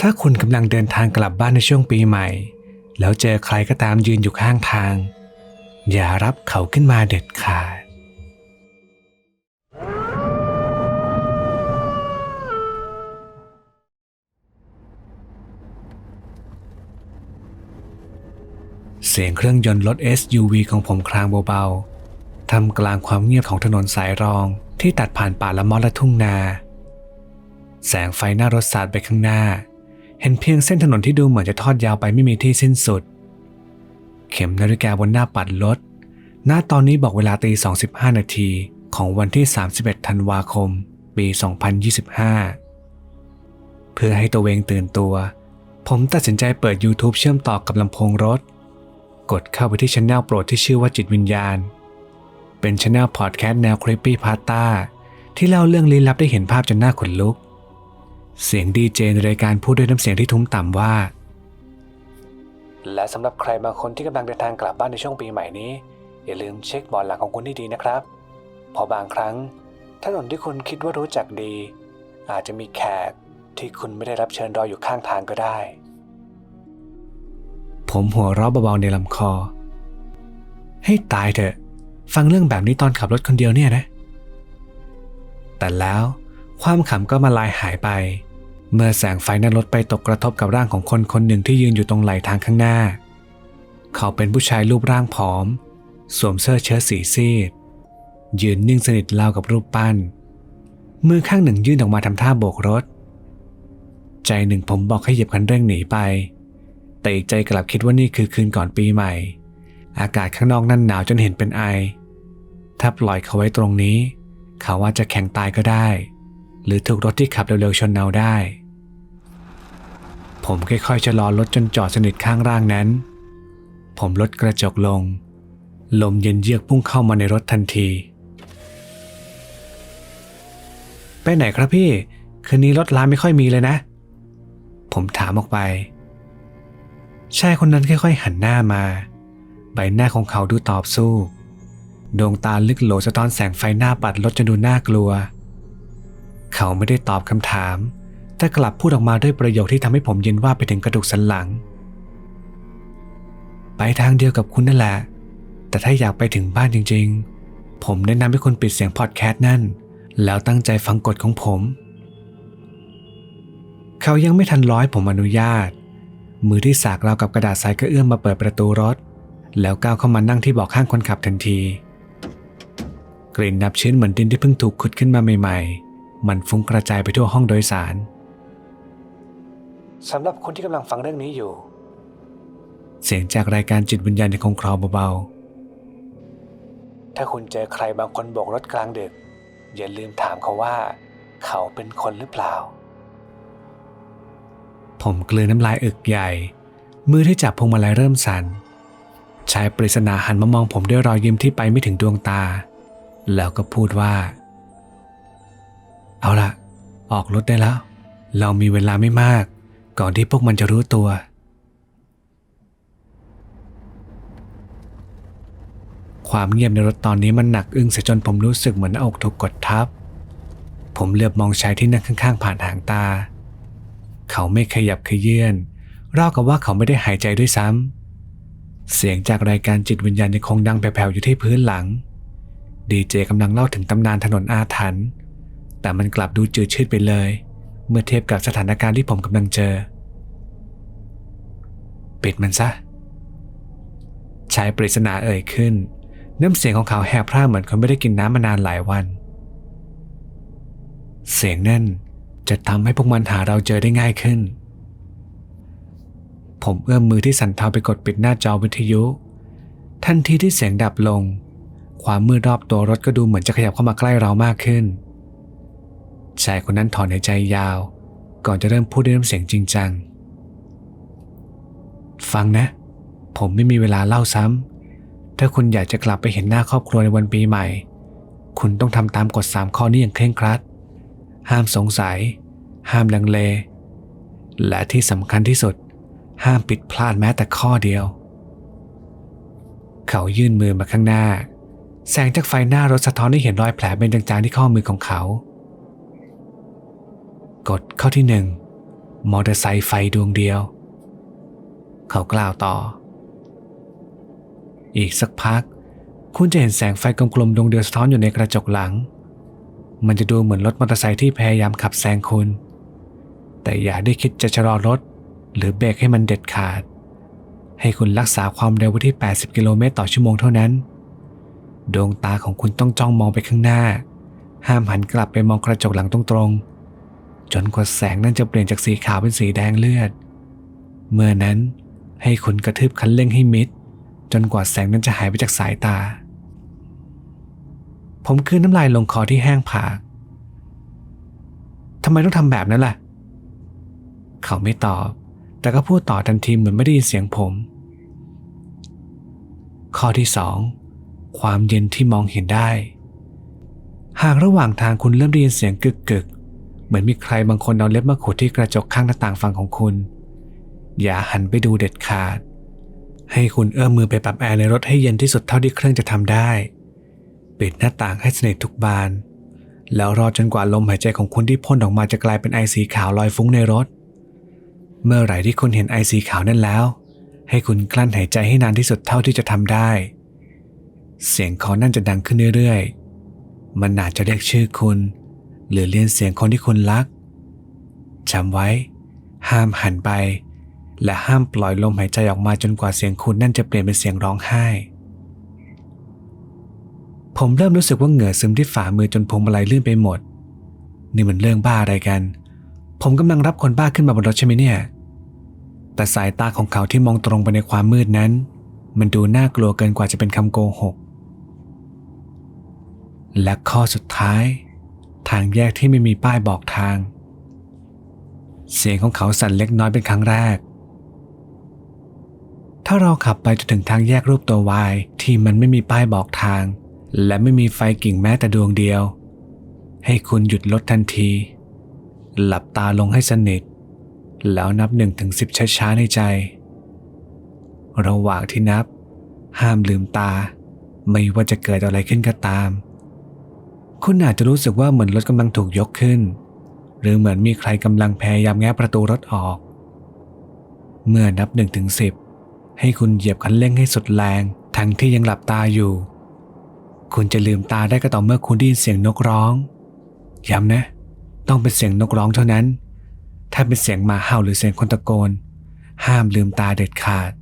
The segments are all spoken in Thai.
ถ้าคุณกำลังเดินทางกลับบ้านในช่วงปีใหม่ แล้วเจอใครก็ตามยืนอยู่ข้างทาง อย่ารับเขาขึ้นมาเด็ดขาด เสียงเครื่องยนต์รถ SUV ของผมครางเบาๆทำกลางความเงียบของถนนสายรองที่ตัดผ่านป่าละมอและทุ่งนา แสงไฟหน้ารถสาดไปข้างหน้า เห็นเพียงเส้นถนนที่ดูเหมือนจะทอดยาวไปไม่มีที่สิ้นสุด เข็มนาฬิกาบนหน้าปัดรถหน้าตอนนี้บอกเวลาตี25นาทีของวันที่ 31 ธันวาคม ปี 2025 เพื่อให้ตัวเองตื่นตัว ผมตัดสินใจเปิด YouTube เชื่อมต่อกับลำโพงรถ กดเข้าไปที่ช anel โปรดที่ชื่อว่าจิตวิญญาณ เป็นช anel พอดแคสต์แนวคริปปี้พาตาที่เล่าเรื่องลี้ลับได้เห็นภาพจนหน้าขนลุก เสียงดีเจในรายการพูดด้วยน้ำเสียงที่ทุ้มต่ำว่า และสำหรับใครบางคนที่กำลังเดินทางกลับบ้านในช่วงปีใหม่นี้ อย่าลืมเช็คบอร์ดหลังของคุณให้ดีนะครับ เพราะบางครั้ง ถนนที่คุณคิดว่ารู้จักดี อาจจะมีแขกที่คุณไม่ได้รับเชิญรออยู่ข้างทางก็ได้ ผมหัวเราะเบาๆในลำคอ ให้ตายเถอะ ฟังเรื่องแบบนี้ตอนขับรถคนเดียวเนี่ยนะ แต่แล้วความขำก็มาลายหายไป เมื่อแสงไฟหน้ารถไปตกกระทบกับร่างของคนคนหนึ่งที่ยืนอยู่ตรงไหลทางข้างหน้า เขาเป็นผู้ชายรูปร่างผอม สวมเสื้อเชิ้ตสีซีด ยืนนิ่งสนิทราวกับรูปปั้น มือข้างหนึ่งยื่นออกมาทำท่าโบกรถ ใจหนึ่งผมบอกให้เหยียบคันเร่งหนีไป แต่อีกใจกลับคิดว่านี่คือคืนก่อนปีใหม่ อากาศข้างนอกนั่นหนาวจนเห็นเป็นไอ ถ้าปล่อยเขาไว้ตรงนี้ เขาว่าจะแข่งตายก็ได้ หรือถูกรถที่ขับเร็วๆชนเอาได้ ผมค่อยๆชะลอรถจนจอดสนิทข้างร่างนั้น ผมลดกระจกลง ลมเย็นเยือกพุ่งเข้ามาในรถทันที ไปไหนครับพี่ คืนนี้รถร้านไม่ค่อยมีเลยนะ ผมถามออกไป ชายคนนั้นค่อยๆ หันหน้ามา ใบหน้าของเขาดูตอบสู้ ดวงตาลึกโหลสะท้อนแสงไฟหน้าปัดรถจนดูน่ากลัว เขาไม่ได้ตอบคำถาม แต่กลับพูดออกมาด้วยประโยคที่ทำให้ผมเย็นว่าไปถึงกระดูกสันหลัง ไปทางเดียวกับคุณนั่นแหละ แต่ถ้าอยากไปถึงบ้านจริงๆ ผมแนะนำให้คุณปิดเสียงพอดแคสต์นั่น แล้วตั้งใจฟังกฎของผม เขายังไม่ทันร้อยผมอนุญาต มือที่สากราวกับกระดาษทรายก็เอื้อมมาเปิดประตูรถ แล้วก้าวเข้ามานั่งที่เบาะข้างคนขับทันที กลิ่นนับชื้นเหมือนดินที่เพิ่งถูกขุดขึ้นมาใหม่ ๆ มันฟุ้งกระจายไปทั่วห้องโดยสาร สำหรับคนที่กำลังฟังเรื่องนี้อยู่ เสียงจากรายการจิตวิญญาณในคงคลอเบาๆ ถ้าคุณเจอใครบางคนโบกรถกลางดึก อย่าลืมถามเขาว่า เขาเป็นคนหรือเปล่า ผมกลืนน้ำลายอึกใหญ่ มือที่จับพวงมาลัยเริ่มสั่นชายปริศนาหันมามองผมด้วยรอยยิ้มที่ไปไม่ถึงดวงตา แล้วก็พูดว่า เอาละออกรถได้แล้ว เรามีเวลาไม่มาก ก่อนที่พวกมันจะรู้ตัว ความเงียบในรถตอนนี้มันหนักอึ้งเสียจนผมรู้สึกเหมือนอกถูกกดทับ ผมเหลือบมองชายที่นั่งข้างๆ ผ่านหางตา เขาไม่ขยับขยื่นราวกับว่าเขาไม่ได้หายใจด้วยซ้ำ เสียงจากรายการจิตวิญญาณยังคงดังแผ่วๆอยู่ที่พื้นหลัง ดีเจกำลังเล่าถึงตำนานถนนอาถรรพ์แต่มันกลับดูจืดชืดไปเลย เมื่อเทียบกับสถานการณ์ที่ผมกำลังเจอ ปิดมันซะ ชายปริศนาเอ่ยขึ้น น้ำเสียงของเขาแหบพร่าเหมือนคนไม่ได้กินน้ำมานานหลายวัน เสียงนั่นจะทำให้พวกมันหาเราเจอได้ง่ายขึ้น ผมเอื้อมมือที่สั่นเทาไปกดปิดหน้าจอวิทยุ ทันทีที่เสียงดับลง ความมืดรอบตัวรถก็ดูเหมือนจะขยับเข้ามาใกล้เรามากขึ้น ชายคนนั้นถอนหายใจยาว ก่อนจะเริ่มพูดด้วยน้ำเสียงจริงจัง ฟังนะ ผมไม่มีเวลาเล่าซ้ำ ถ้าคุณอยากจะกลับไปเห็นหน้าครอบครัวในวันปีใหม่ คุณต้องทำตามกฎสามข้อนี้อย่างเคร่งครัด ห้ามสงสัย ห้ามลังเล และที่สำคัญที่สุด ห้ามผิดพลาดแม้แต่ข้อเดียว เขายื่นมือมาข้างหน้า แสงจากไฟหน้ารถสะท้อนให้เห็นรอยแผลเป็นจางๆที่ข้อมือของเขา กฎข้อที่หนึ่งมอเตอร์ไซค์ไฟดวงเดียว เขากล่าวต่อ อีกสักพัก คุณจะเห็นแสงไฟกลมๆดวงเดียวสะท้อนอยู่ในกระจกหลัง มันจะดูเหมือนรถมอเตอร์ไซค์ที่พยายามขับแซงคุณ แต่อย่าได้คิดจะชะลอรถ หรือเบรกให้มันเด็ดขาด ให้คุณรักษาความเร็วไว้ที่ 80 กิโลเมตรต่อชั่วโมงเท่านั้น ดวงตาของคุณต้องจ้องมองไปข้างหน้า ห้ามหันกลับไปมองกระจกหลังตรงๆ จนกว่าแสงนั้นจะเปลี่ยนจากสีขาวเป็นสีแดงเลือด เมื่อนั้นให้คุณกระทืบคันเร่งให้มิด จนกว่าแสงนั้นจะหายไปจากสายตา ผมคืนน้ำลายลงคอที่แห้งผากทำไมต้องทำแบบนั้นล่ะ เขาไม่ตอบ แต่ก็พูดต่อทันทีเหมือนไม่ได้ยินเสียงผม ข้อที่สองความเย็นที่มองเห็นได้ หากระหว่างทางคุณเริ่มได้ยินเสียงกึกกึก เหมือนมีใครบางคนเอาเล็บมาขูดที่กระจกข้างหน้าต่างฝั่งของคุณ อย่าหันไปดูเด็ดขาด ให้คุณเอื้อมมือไปปรับแอร์ในรถให้เย็นที่สุดเท่าที่เครื่องจะทำได้ ปิดหน้าต่างให้สนิททุกบาน แล้วรอจนกว่าลมหายใจของคุณที่พ่นออกมาจะกลายเป็นไอสีขาวลอยฟุ้งในรถ เมื่อไหร่ที่คุณเห็นไอสีขาวนั่นแล้ว ให้คุณกลั้นหายใจให้นานที่สุดเท่าที่จะทำได้ เสียงคอนั่นจะดังขึ้นเรื่อยๆ มันอาจจะเรียกชื่อคุณ หรือเรียนเสียงคนที่คุณรักจำไว้ ห้ามหันไป และห้ามปล่อยลมหายใจออกมาจนกว่าเสียงคุณนั่นจะเปลี่ยนเป็นเสียงร้องไห้ ผมเริ่มรู้สึกว่าเหงื่อซึมที่ฝ่ามือจนพวงมาลัยลื่นไปหมด นี่มันเรื่องบ้าอะไรกัน ผมกำลังรับคนบ้าขึ้นมาบนรถใช่ไหมเนี่ย แต่สายตาของเขาที่มองตรงไปในความมืดนั้น มันดูน่ากลัวเกินกว่าจะเป็นคำโกหก และข้อสุดท้าย ทางแยกที่ไม่มีป้ายบอกทาง เสียงของเขาสั่นเล็กน้อยเป็นครั้งแรก ถ้าเราขับไปจนถึงทางแยกรูปตัววายที่มันไม่มีป้ายบอกทาง และไม่มีไฟกิ่งแม้แต่ดวงเดียว ให้คุณหยุดรถทันที หลับตาลงให้สนิท แล้วนับหนึ่งถึงสิบช้าๆในใจ ระหว่างที่นับ ห้ามลืมตา ไม่ว่าจะเกิดอะไรขึ้นก็ตาม คุณอาจจะรู้สึกว่าเหมือนรถกำลังถูกยกขึ้น หรือเหมือนมีใครกำลังพยายามแง้ประตูรถออก เมื่อนับหนึ่งถึงสิบให้คุณเหยียบคันเร่งให้สุดแรง ทั้งที่ยังหลับตาอยู่ คุณจะลืมตาได้ก็ต่อเมื่อคุณได้ยินเสียงนกร้อง ย้ำนะ ต้องเป็นเสียงนกร้องเท่านั้น ถ้าเป็นเสียงหมาเห่าหรือเสียงคนตะโกน ห้ามลืมตาเด็ดขาด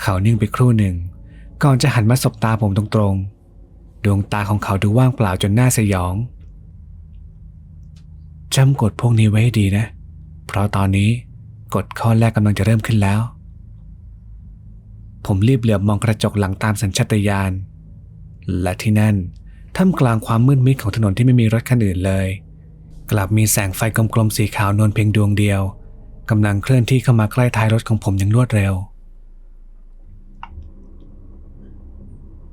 เขานิ่งไปครู่หนึ่ง ก่อนจะหันมาสบตาผมตรงๆ ดวงตาของเขาดูว่างเปล่าจนน่าสยองจำกฎพวกนี้ไว้ให้ดีนะ เพราะตอนนี้กฎข้อแรกกำลังจะเริ่มขึ้นแล้ว ผมรีบเหลือบมองกระจกหลังตามสัญชาตญาณ และที่นั่นท่ามกลางความมืดมิดของถนนที่ไม่มีรถคันอื่นเลย กลับมีแสงไฟกลมๆสีขาวนวลเพียงดวงเดียวกำลังเคลื่อนที่เข้ามาใกล้ท้ายรถของผมอย่างรวดเร็ว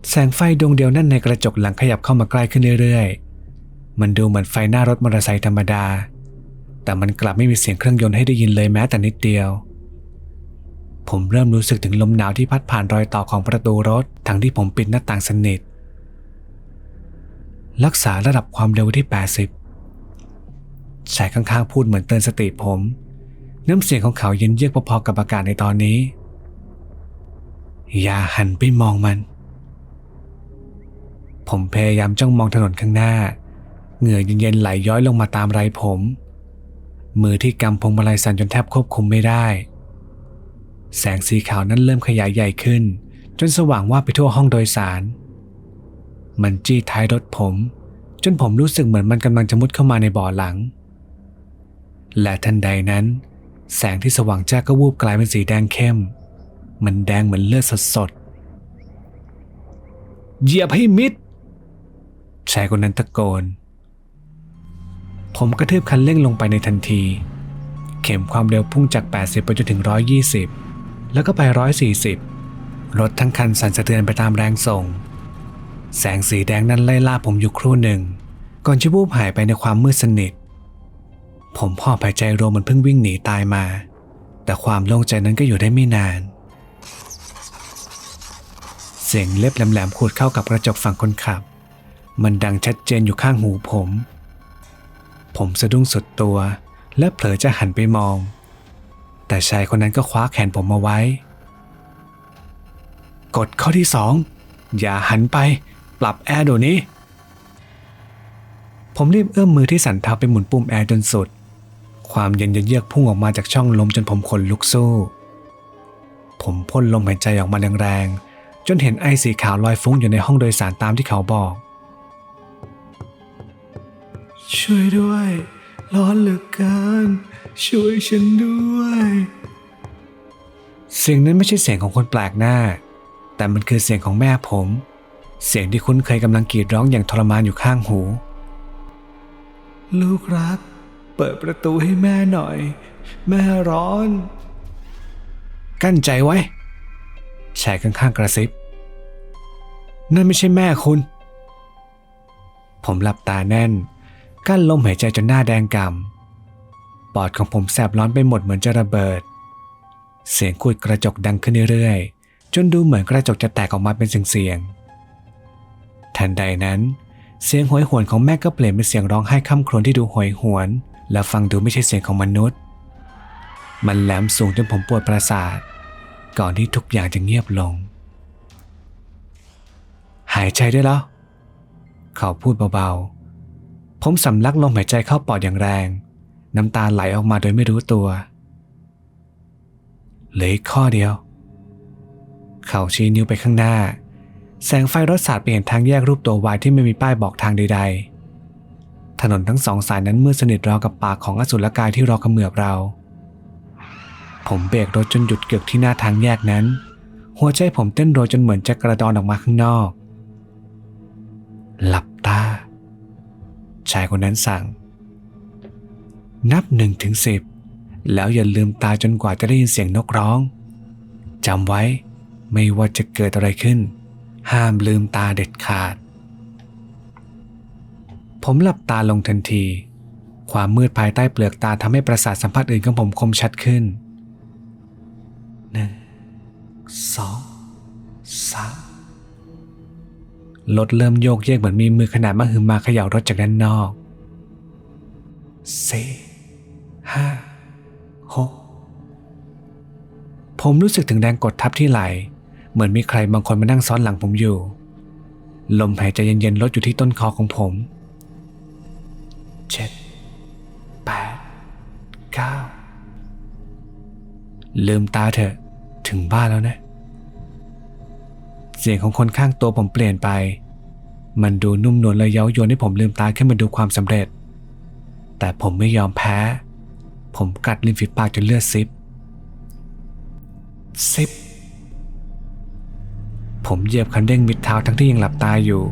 แสงไฟดวงเดียวนั่นในกระจกหลังขยับเข้ามาใกล้ขึ้นเรื่อยๆ มันดูเหมือนไฟหน้ารถมอเตอร์ไซค์ธรรมดา แต่มันกลับไม่มีเสียงเครื่องยนต์ให้ได้ยินเลยแม้แต่นิดเดียว ผมเริ่มรู้สึกถึงลมหนาวที่พัดผ่านรอยต่อของประตูรถ ทั้งที่ผมปิดหน้าต่างสนิท รักษาระดับความเร็วที่ 80ชายข้างๆพูดเหมือนเตือนสติผม น้ำเสียงของเขาเย็นเยือกพอๆกับอากาศในตอนนี้ อย่าหันไปมองมัน ผมพยายามจ้องมองถนนข้างหน้า เหงื่อเย็นๆไหลย้อยลงมาตามไรผม มือที่กำพวงมาลัยสั่นจนแทบควบคุมไม่ได้ แสงสีขาวนั้นเริ่มขยายใหญ่ขึ้น จนสว่างว่าไปทั่วห้องโดยสาร มันจี้ท้ายรถผม จนผมรู้สึกเหมือนมันกำลังจะมุดเข้ามาในเบ่อหลัง และทันใดนั้น แสงที่สว่างจ้าก็วูบกลายเป็นสีแดงเข้ม มันแดงเหมือนเลือดสดๆเหยียบให้มิด ชายคนนั้นตะโกน ผมกระทืบคันเร่งลงไปในทันที เข็มความเร็วพุ่งจาก 80 ไปจนถึง 120 แล้วก็ไป 140 รถทั้งคันสั่นสะเทือนไปตามแรงส่ง แสงสีแดงนั้นไล่ล่าผมอยู่ครู่หนึ่ง ก่อนจะวูบหายไปในความมืดสนิท ผมพ่อหายใจรวมเหมันเพิ่งวิ่งหนีตายมา แต่ความโล่งใจนั้นก็อยู่ได้ไม่นานเสียงเล็บแหลมๆขูดเข้ากับกระจกฝั่งคนขับ มันดังชัดเจนอยู่ข้างหูผม ผมสะดุ้งสุดตัว และเผลอจะหันไปมอง แต่ชายคนนั้นก็คว้าแขนผมมาไว้ กฎข้อที่สองอย่าหันไป ปรับแอร์เดี๋ยวนี้ ผมรีบเอื้อมมือที่สันเท้าไปหมุนปุ่มแอร์จนสุด ความเย็นเยือกพุ่งออกมาจากช่องลมจนผมขนลุกสู้ ผมพ่นลมหายใจออกมาแรงๆจนเห็นไอสีขาวลอยฟุ้งอยู่ในห้องโดยสารตามที่เขาบอก ช่วยด้วย ร้อนเหลือเกิน ช่วยฉันด้วย เสียงนั้นไม่ใช่เสียงของคนแปลกหน้า แต่มันคือเสียงของแม่ผม เสียงที่คุ้นเคยกำลังกรีดร้องอย่างทรมานอยู่ข้างหู ลูกรัก เปิดประตูให้แม่หน่อย แม่ร้อน กั้นใจไว้ชายข้างๆกระซิบ นั่นไม่ใช่แม่คุณ ผมหลับตาแน่น กั้นลมหายใจจนหน้าแดงกำ่ำปอดของผมแสบร้อนไปหมดเหมือนจะระเบิด เสียงขูดกระจกดังขึ้นเรื่อยๆ จนดูเหมือนกระจกจะแตกออกมาเป็นเสียงๆทันใดนั้น เสียงโหยหวนของแม่ก็เปลี่ยนเป็นเสียงร้องไห้ค่ำครวญที่ดูโหยหวน และฟังดูไม่ใช่เสียงของมนุษย์ มันแหลมสูงจนผมปวดประสาท ก่อนที่ทุกอย่างจะเงียบลง หายใจได้แล้ว เขาพูดเบาๆ ผมสำลักลมหายใจเข้าปอดอย่างแรง น้ำตาไหลออกมาโดยไม่รู้ตัวเหลืออีกข้อเดียว เขาชี้นิ้วไปข้างหน้า แสงไฟรถสาดไปเห็นทางแยกรูปตัววายที่ไม่มีป้ายบอกทางใด ๆ ถนนทั้งสองสายนั้นมืดสนิทราวกับปากของอสุรกายที่รอขมือบเรา ผมเบรกรถจนหยุดเกือกที่หน้าทางแยกนั้น หัวใจผมเต้นรัวจนเหมือนจะกระดอนออกมาข้างนอก หลับตา ชายคนนั้นสั่ง นับหนึ่งถึงสิบแล้วอย่าลืมตาจนกว่าจะได้ยินเสียงนกร้องจำไว้ไม่ว่าจะเกิดอะไรขึ้น ห้ามลืมตาเด็ดขาด ผมหลับตาลงทันที ความมืดภายใต้เปลือกตาทำให้ประสาทสัมผัสอื่นของผมคมชัดขึ้นหนึ่งสองสาม รถเริ่มโยกเยกเหมือนมีมือขนาดมหึมาเขย่ารถจากด้านนอกสี่ห้าหกผมรู้สึกถึงแรงกดทับที่ไหล เหมือนมีใครบางคนมานั่งซ้อนหลังผมอยู่ ลมหายใจเย็นๆลดอยู่ที่ต้นคอของผมเจ็ดแปดเก้าลืมตาเถอะถึงบ้านแล้วนะ เสียงของคนข้างตัวผมเปลี่ยนไป มันดูนุ่มนวลและเย้ายวนให้ผมลืมตาขึ้นมาดูความสำเร็จ แต่ผมไม่ยอมแพ้ ผมกัดริมฝีปากจนเลือดซิบซิบผมเหยียบคันเร่งมิดเท้าทั้งที่ยังหลับตาอยู่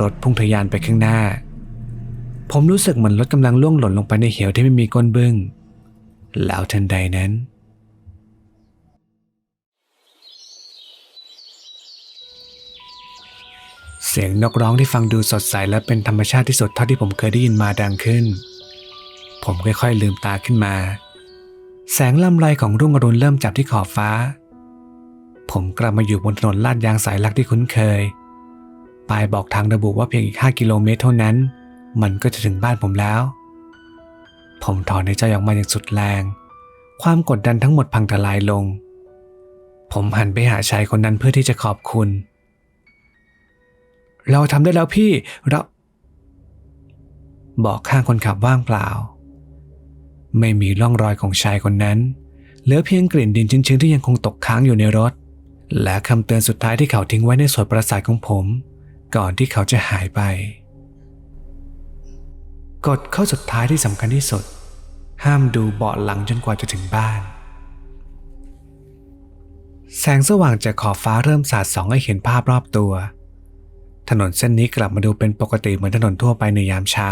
รถพุ่งทะยานไปข้างหน้า ผมรู้สึกเหมือนรถกำลังล่วงหล่นลงไปในเหวที่ไม่มีก้นบึ้งแล้วทันใดนั้น เสียงนกร้องที่ฟังดูสดใสและเป็นธรรมชาติที่สุดเท่าที่ผมเคยได้ยินมาดังขึ้น ผมค่อยๆลืมตาขึ้นมา แสงลำไรของรุ่งอรุณเริ่มจับที่ขอบฟ้า ผมกลับมาอยู่บนถนนลาดยางสายหลักที่คุ้นเคยป้ายบอกทางระบุว่าเพียงอีก 5 กิโลเมตรเท่านั้น มันก็จะถึงบ้านผมแล้ว ผมถอนในใจออกมาอย่างสุดแรง ความกดดันทั้งหมดพังทลายลง ผมหันไปหาชายคนนั้นเพื่อที่จะขอบคุณเเราทำได้แล้วพี่เราบอกข้างคนขับว่างเปล่า ไม่มีร่องรอยของชายคนนั้น เหลือเพียงกลิ่นดินชื้นๆที่ยังคงตกค้างอยู่ในรถ และคำเตือนสุดท้ายที่เขาทิ้งไว้ในส่วนประสาทของผม ก่อนที่เขาจะหายไป กฎข้อสุดท้ายที่สำคัญที่สุด ห้ามดูเบาะหลังจนกว่าจะถึงบ้าน แสงสว่างจากขอบฟ้าเริ่มสาดส่องให้เห็นภาพรอบตัว ถนนเส้นนี้กลับมาดูเป็นปกติเหมือนถนนทั่วไปในยามเช้า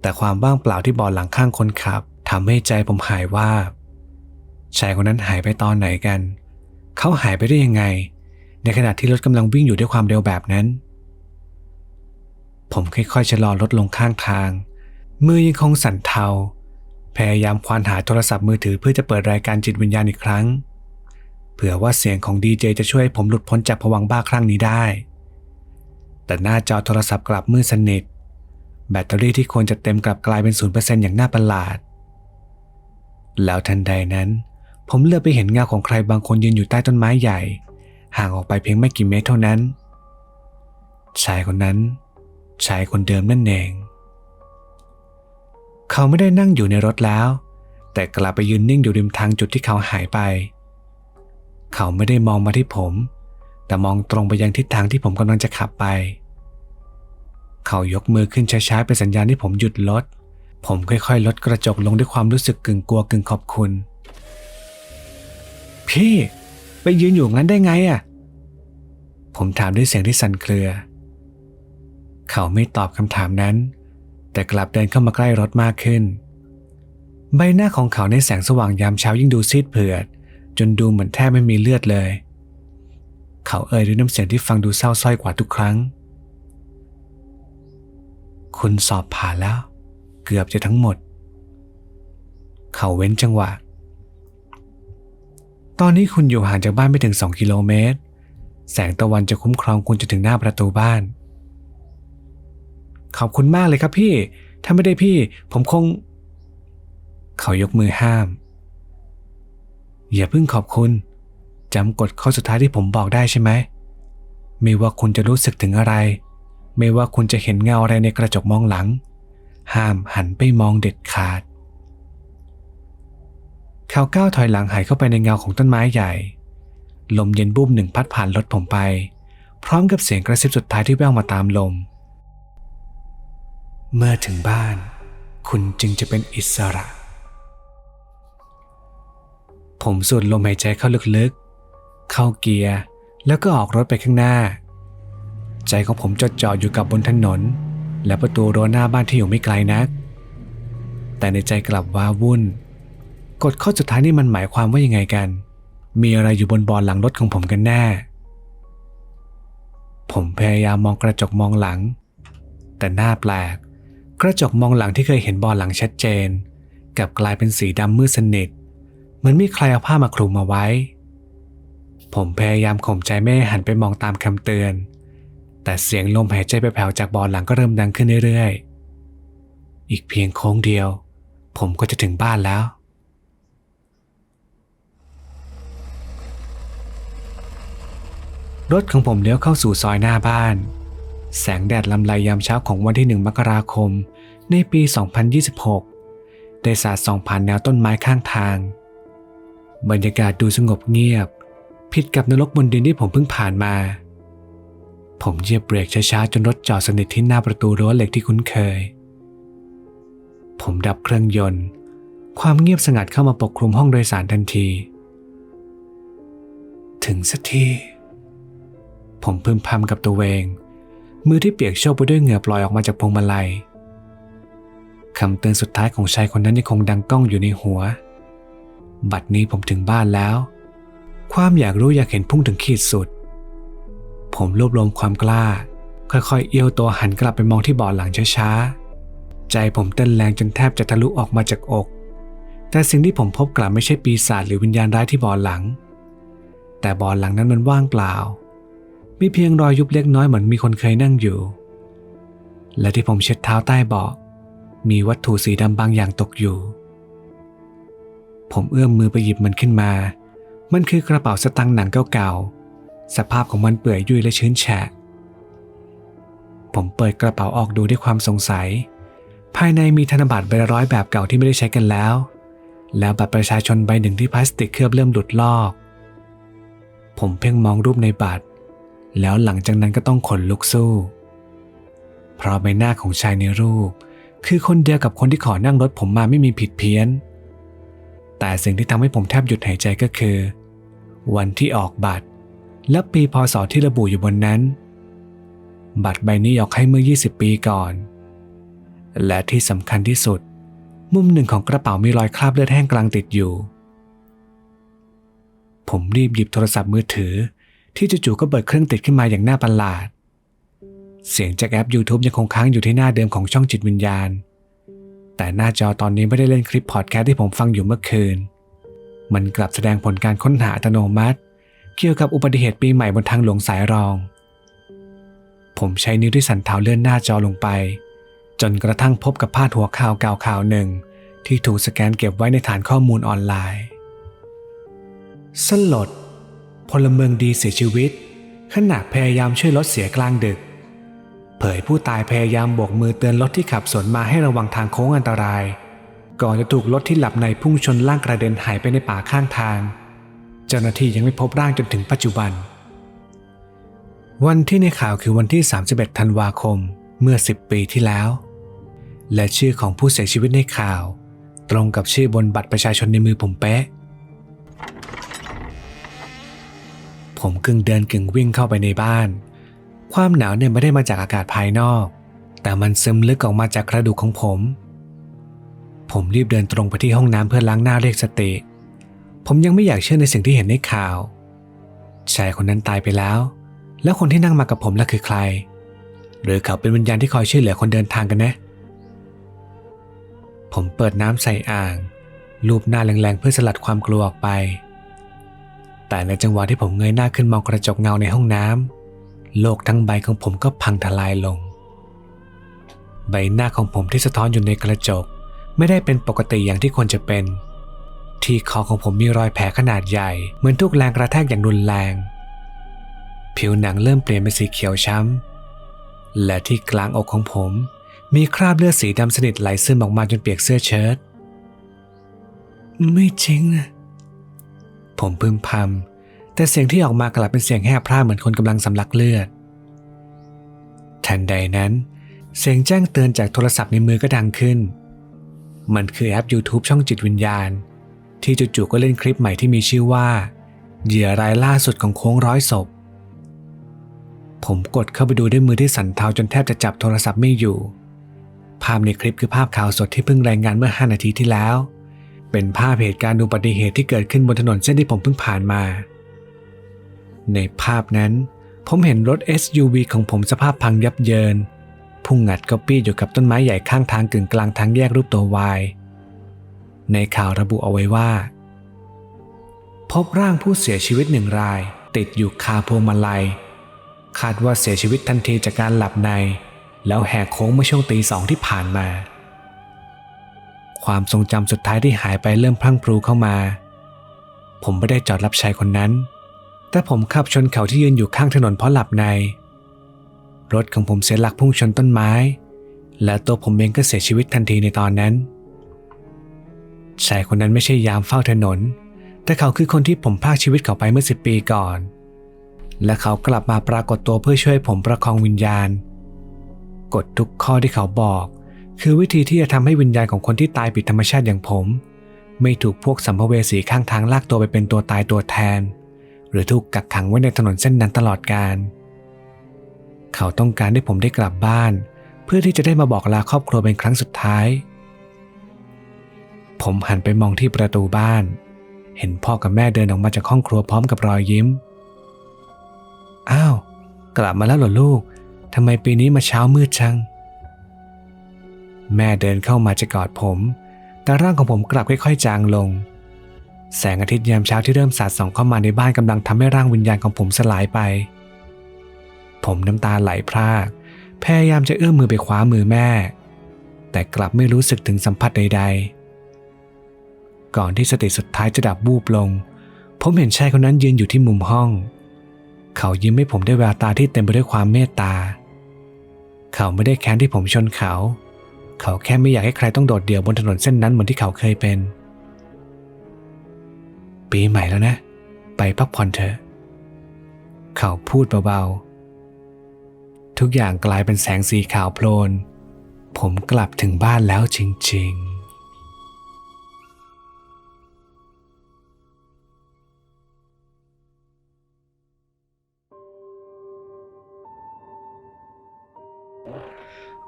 แต่ความว่างเปล่าที่บาะหลังข้างคนขับทำให้ใจผมหายว่าชายคนนั้นหายไปตอนไหนกัน เขาหายไปได้ยังไง ในขณะที่รถกำลังวิ่งอยู่ด้วยความเร็วแบบนั้น ผมค่อยๆชะลอรถลงข้างทาง มือยังคงสั่นเทา พยายามควานหาโทรศัพท์มือถือเพื่อจะเปิดรายการจิตวิญญาณอีกครั้ง เผื่อว่าเสียงของดีเจจะช่วยให้ผมหลุดพ้นจากผวังบ้าครั้งนี้ได้ แต่หน้าจอโทรศัพท์กลับมืดสนิท แบตเตอรี่ที่ควรจะเต็มกลับกลายเป็นศูนย์เปอร์เซ็นต์อย่างน่าประหลาด แล้วทันใดนั้น ผมเลือกไปเห็นเงาของใครบางคนยืนอยู่ใต้ต้นไม้ใหญ่ ห่างออกไปเพียงไม่กี่เมตรเท่านั้น ชายคนนั้นชายคนเดิมนั่นเอง เขาไม่ได้นั่งอยู่ในรถแล้ว แต่กลับไปยืนนิ่งอยู่ริมทางจุดที่เขาหายไป เขาไม่ได้มองมาที่ผม แต่มองตรงไปยังทิศทางที่ผมกำลังจะขับไป เขายกมือขึ้นช้าๆเป็นสัญญาณที่ผมหยุดรถ ผมค่อยๆ ลดกระจกลงด้วยความรู้สึกกึ่งกลัวกึ่งขอบคุณ พี่ ไปยืนอยู่งั้นได้ไงอะ ผมถามด้วยเสียงที่สั่นเครือ เขาไม่ตอบคำถามนั้น แต่กลับเดินเข้ามาใกล้รถมากขึ้น ใบหน้าของเขาในแสงสว่างยามเช้ายิ่งดูซีดเผือด จนดูเหมือนแทบไม่มีเลือดเลย เขาเอ่ยด้วยน้ำเสียงที่ฟังดูเศร้าสร้อยกว่าทุกครั้ง คุณสอบผ่านแล้ว เกือบจะทั้งหมด เขาเว้นจังหวะ ตอนนี้คุณอยู่ห่างจากบ้านไม่ถึงสองกิโลเมตร แสงตะวันจะคุ้มครองคุณจนถึงหน้าประตูบ้าน ขอบคุณมากเลยครับพี่ ถ้าไม่ได้พี่ ผมคง เขายกมือห้าม อย่าเพิ่งขอบคุณ จำกฎข้อสุดท้ายที่ผมบอกได้ใช่ไหม ไม่ว่าคุณจะรู้สึกถึงอะไร ไม่ว่าคุณจะเห็นเงาอะไรในกระจกมองหลัง ห้ามหันไปมองเด็ดขาด เขาก้าวถอยหลังหายเข้าไปในเงาของต้นไม้ใหญ่ ลมเย็นบูมหนึ่งพัดผ่านรถผมไป พร้อมกับเสียงกระซิบสุดท้ายที่แว่วมาตามลม เมื่อถึงบ้าน คุณจึงจะเป็นอิสระผมสูดลมหายใจเข้าลึกๆ เข้าเกียร์ แล้วก็ออกรถไปข้างหน้า ใจของผมจดจ่ออยู่กับบนถนน และประตูรั้วหน้าบ้านที่อยู่ไม่ไกลนัก แต่ในใจกลับว้าวุ่น กฎข้อสุดท้ายนี่มันหมายความว่ายังไงกัน มีอะไรอยู่บนบอร์ดหลังรถของผมกันแน่ ผมพยายามมองกระจกมองหลัง แต่หน้าแปลก กระจกมองหลังที่เคยเห็นบอร์ดหลังชัดเจนกลับกลายเป็นสีดำมืดสนิท เหมือนมีใครเอาผ้ามาคลุมมาไว้ ผมพยายามข่มใจไม่ให้หันไปมองตามคำเตือน แต่เสียงลมหายใจแผ่วๆจากบอร์ดหลังก็เริ่มดังขึ้นเรื่อยๆ อีกเพียงโค้งเดียว ผมก็จะถึงบ้านแล้ว รถของผมเลี้ยวเข้าสู่ซอยหน้าบ้าน แสงแดดลำไรยามเช้าของวันที่หนึ่งมกราคม ในปี 2026 ได้สาดส่องผ่านแนวต้นไม้ข้างทาง บรรยากาศดูสงบเงียบ ผิดกับนรกบนดินที่ผมเพิ่งผ่านมา ผมเหยียบเบรกช้าๆจนรถจอดสนิทที่หน้าประตูรั้วเหล็กที่คุ้นเคย ผมดับเครื่องยนต์ ความเงียบสงัดเข้ามาปกคลุมห้องโดยสารทันที ถึงสักที ผมพึมพำกับตัวเอง มือที่เปียกโชกไปด้วยเหงื่อปล่อยออกมาจากพวงมาลัยคำเตือนสุดท้ายของชายคนนั้นยังคงดังก้องอยู่ในหัว บัดนี้ผมถึงบ้านแล้ว ความอยากรู้อยากเห็นพุ่งถึงขีดสุด ผมรวบรวมความกล้า ค่อยๆ เอี้ยวตัวหันกลับไปมองที่เบาะหลังช้าๆ ใจผมเต้นแรงจนแทบจะทะลุออกมาจากอก แต่สิ่งที่ผมพบกลับไม่ใช่ปีศาจหรือวิญญาณร้ายที่เบาะหลัง แต่เบาะหลังนั้นมันว่างเปล่า มีเพียงรอยยุบเล็กน้อยเหมือนมีคนเคยนั่งอยู่ และที่ผมเช็ดเท้าใต้เบาะมีวัตถุสีดำบางอย่างตกอยู่ ผมเอื้อมมือไปหยิบมันขึ้นมา มันคือกระเป๋าสตางค์หนังเก่าๆ สภาพของมันเปื่อยยุ่ยและชื้นแฉะ ผมเปิดกระเป๋าออกดูด้วยความสงสัย ภายในมีธนบัตรใบละร้อยแบบเก่าที่ไม่ได้ใช้กันแล้ว แล้วบัตรประชาชนใบหนึ่งที่พลาสติกเคลือบเริ่มหลุดลอก ผมเพ่งมองรูปในบัตร แล้วหลังจากนั้นก็ต้องขนลุกสู้ เพราะใบหน้าของชายในรูป คือคนเดียวกับคนที่ขอนั่งรถผมมาไม่มีผิดเพี้ยน แต่สิ่งที่ทำให้ผมแทบหยุดหายใจก็คือ วันที่ออกบัตร และปีพศที่ระบุอยู่บนนั้น บัตรใบนี้ออกให้เมื่อ 20 ปีก่อน และที่สำคัญที่สุด มุมหนึ่งของกระเป๋ามีรอยคราบเลือดแห้งกลางติดอยู่ ผมรีบหยิบโทรศัพท์มือถือ ที่จู่ๆก็เปิดเครื่องติดขึ้นมาอย่างน่าประหลาด เสียงจากแอป YouTube ยังคงค้างอยู่ที่หน้าเดิมของช่องจิตวิญญาณ แต่หน้าจอตอนนี้ไม่ได้เล่นคลิปพอดแคสต์ที่ผมฟังอยู่เมื่อคืน มันกลับแสดงผลการค้นหาอัตโนมัติ เกี่ยวกับอุบัติเหตุปีใหม่บนทางหลวงสายรอง ผมใช้นิ้วที่สันเท้าเลื่อนหน้าจอลงไป จนกระทั่งพบกับพาดหัวข่าวเก่าข่าวหนึ่ง ที่ถูกสแกนเก็บไว้ในฐานข้อมูลออนไลน์ สลด พลเมืองดีเสียชีวิต ขณะพยายามช่วยรถเสียกลางดึก เผยผู้ตายพยายามโบกมือเตือนรถที่ขับสวนมาให้ระวังทางโค้งอันตราย ก่อนจะถูกรถที่หลับในพุ่งชนล่างกระเด็นหายไปในป่าข้างทาง เจ้าหน้าที่ยังไม่พบร่างจนถึงปัจจุบัน วันที่ในข่าวคือวันที่ 31 ธันวาคมเมื่อ 10 ปีที่แล้ว และชื่อของผู้เสียชีวิตในข่าว ตรงกับชื่อบนบัตรประชาชนในมือผมเป๊ะ ผมกึ่งเดินกึ่งวิ่งเข้าไปในบ้าน ความหนาวเนี่ยไม่ได้มาจากอากาศภายนอก แต่มันซึมลึกออกมาจากกระดูกของผม ผมรีบเดินตรงไปที่ห้องน้ำเพื่อล้างหน้าเรียกสติ ผมยังไม่อยากเชื่อในสิ่งที่เห็นในข่าว ชายคนนั้นตายไปแล้ว แล้วคนที่นั่งมากับผมล่ะคือใคร หรือเขาเป็นวิญญาณที่คอยช่วยเหลือคนเดินทางกันนะ ผมเปิดน้ำใส่อ่าง ลูบหน้าแรงๆเพื่อสลัดความกลัวออกไป แต่ในจังหวะที่ผมเงยหน้าขึ้นมองกระจกเงาในห้องน้ำ โลกทั้งใบของผมก็พังทลายลง ใบหน้าของผมที่สะท้อนอยู่ในกระจก ไม่ได้เป็นปกติอย่างที่ควรจะเป็น ที่คอของผมมีรอยแผลขนาดใหญ่ เหมือนถูกแรงกระแทกอย่างรุนแรง ผิวหนังเริ่มเปลี่ยนเป็นสีเขียวช้ำ และที่กลางอกของผม มีคราบเลือดสีดำสนิทไหลซึมออกมาจนเปียกเสื้อเชิ้ตไม่จริงนะผมพึมพำ แต่เสียงที่ออกมากลับเป็นเสียงแหบพร่าเหมือนคนกำลังสำลักเลือด ทันใดนั้น เสียงแจ้งเตือนจากโทรศัพท์ในมือก็ดังขึ้น มันคือแอป YouTube ช่องจิตวิญญาณ ที่จู่ๆก็เล่นคลิปใหม่ที่มีชื่อว่า เหยื่อรายล่าสุดของโค้งร้อยศพ ผมกดเข้าไปดูด้วยมือที่สั่นเทาจนแทบจะจับโทรศัพท์ไม่อยู่ ภาพในคลิปคือภาพข่าวสดที่เพิ่งรายงานเมื่อ 5 นาทีที่แล้ว เป็นภาพเหตุการณ์อุบัติเหตุที่เกิดขึ้นบนถนนเส้นที่ผมเพิ่งผ่านมา ในภาพนั้น ผมเห็นรถ SUV ของผมสภาพพังยับเยิน พุ่งงัดก๊อปปี้อยู่กับต้นไม้ใหญ่ข้างทางกึ่งกลางทางแยกรูปตัววาย ในข่าวระบุเอาไว้ว่า พบร่างผู้เสียชีวิตหนึ่งราย ติดอยู่คาพวงมาลัย คาดว่าเสียชีวิตทันทีจากการหลับใน แล้วแหกโค้งเมื่อช่วงตีสองที่ผ่านมา ความทรงจำสุดท้ายที่หายไปเริ่มพลั่งพลูเข้ามา ผมไม่ได้จอดรับชายคนนั้น แต่ผมขับชนเขาที่ยืนอยู่ข้างถนนเพราะหลับใน รถของผมเสียหลักพุ่งชนต้นไม้ และตัวผมเองก็เสียชีวิตทันทีในตอนนั้น ชายคนนั้นไม่ใช่ยามเฝ้าถนน แต่เขาคือคนที่ผมพากชีวิตเขาไปเมื่อสิบปีก่อน และเขากลับมาปรากฏตัวเพื่อช่วยผมประคองวิญญาณ กฎทุกข้อที่เขาบอก คือวิธีที่จะทำให้วิญญาณของคนที่ตายผิดธรรมชาติอย่างผม ไม่ถูกพวกสัมภเวสีข้างทางลากตัวไปเป็นตัวตายตัวแทน หรือถูกกักขังไว้ในถนนเส้นนั้นตลอดกาลเขาต้องการให้ผมได้กลับบ้าน เพื่อที่จะได้มาบอกลาครอบครัวเป็นครั้งสุดท้าย ผมหันไปมองที่ประตูบ้าน เห็นพ่อกับแม่เดินออกมาจากห้องครัวพร้อมกับรอยยิ้ม อ้าว กลับมาแล้วเหรอลูกทำไมปีนี้มาเช้ามืดจัง แม่เดินเข้ามาจะกอดผม แต่ร่างของผมกลับค่อยๆ จางลง แสงอาทิตย์ยามเช้าที่เริ่มสาดส่องเข้ามาในบ้านกำลังทำให้ร่างวิญญาณของผมสลายไป ผมน้ำตาไหลพราก พยายามจะเอื้อมมือไปคว้ามือแม่ แต่กลับไม่รู้สึกถึงสัมผัสใด ๆ ก่อนที่สติสุดท้ายจะดับบูบลง ผมเห็นชายคนนั้นยืนอยู่ที่มุมห้อง เขายิ้มให้ผมด้วยแววตาที่เต็มไปด้วยความเมตตา เขาไม่ได้แค้นที่ผมชนเขา เขาแค่ไม่อยากให้ใครต้องโดดเดี่ยวบนถนนเส้นนั้นเหมือนที่เขาเคยเป็น ปีใหม่แล้วนะ ไปพักผ่อนเถอะ เขาพูดเบาๆ ทุกอย่างกลายเป็นแสงสีขาวโพลน ผมกลับถึงบ้านแล้วจริงๆ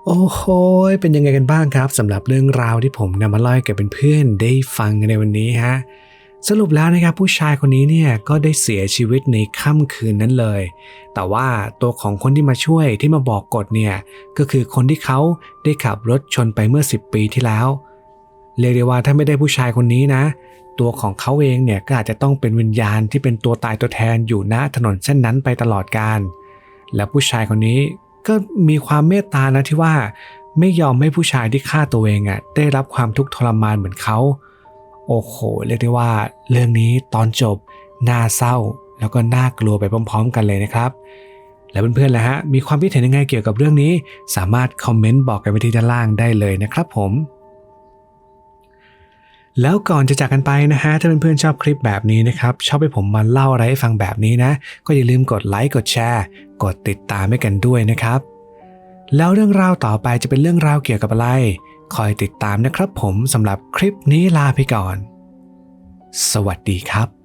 โอ้โหเป็นยังไงกันบ้างครับสำหรับเรื่องราวที่ผมนำมาเล่าให้กับเพื่อนๆได้ฟังในวันนี้ฮะ สรุปแล้วนะครับผู้ชายคนนี้เนี่ยก็ได้เสียชีวิตในค่ำคืนนั้นเลย แต่ว่าตัวของคนที่มาช่วยที่มาบอกกฎเนี่ยก็คือคนที่เขาได้ขับรถชนไปเมื่อ 10 ปีที่แล้ว เรียกได้ว่าถ้าไม่ได้ผู้ชายคนนี้นะ ตัวของเขาเองเนี่ยก็อาจจะต้องเป็นวิญญาณที่เป็นตัวตายตัวแทนอยู่ณถนนเส้นนั้นไปตลอดกาลและผู้ชายคนนี้ก็มีความเมตตานะที่ว่า ไม่ยอมให้ผู้ชายที่ฆ่าตัวเองอะได้รับความทุกข์ทรมานเหมือนเขา โอ้โห เรียกได้ว่า เรื่องนี้ตอนจบน่าเศร้า แล้วก็น่ากลัวไปพร้อม ๆ กันเลยนะครับ แล้วเพื่อนๆล่ะฮะ มีความคิดเห็นยังไงเกี่ยวกับเรื่องนี้ สามารถคอมเมนต์บอกกันไว้ที่ด้านล่างได้เลยนะครับผมแล้วก่อนจะจากกันไปนะฮะ ถ้าเพื่อนๆชอบคลิปแบบนี้นะครับ ชอบให้ผมมาเล่าอะไรให้ฟังแบบนี้นะ ก็อย่าลืมกดไลค์ กดแชร์ กดติดตามให้กันด้วยนะครับ แล้วเรื่องราวต่อไปจะเป็นเรื่องราวเกี่ยวกับอะไร คอยติดตามนะครับผมสำหรับคลิปนี้ลาไปก่อน สวัสดีครับ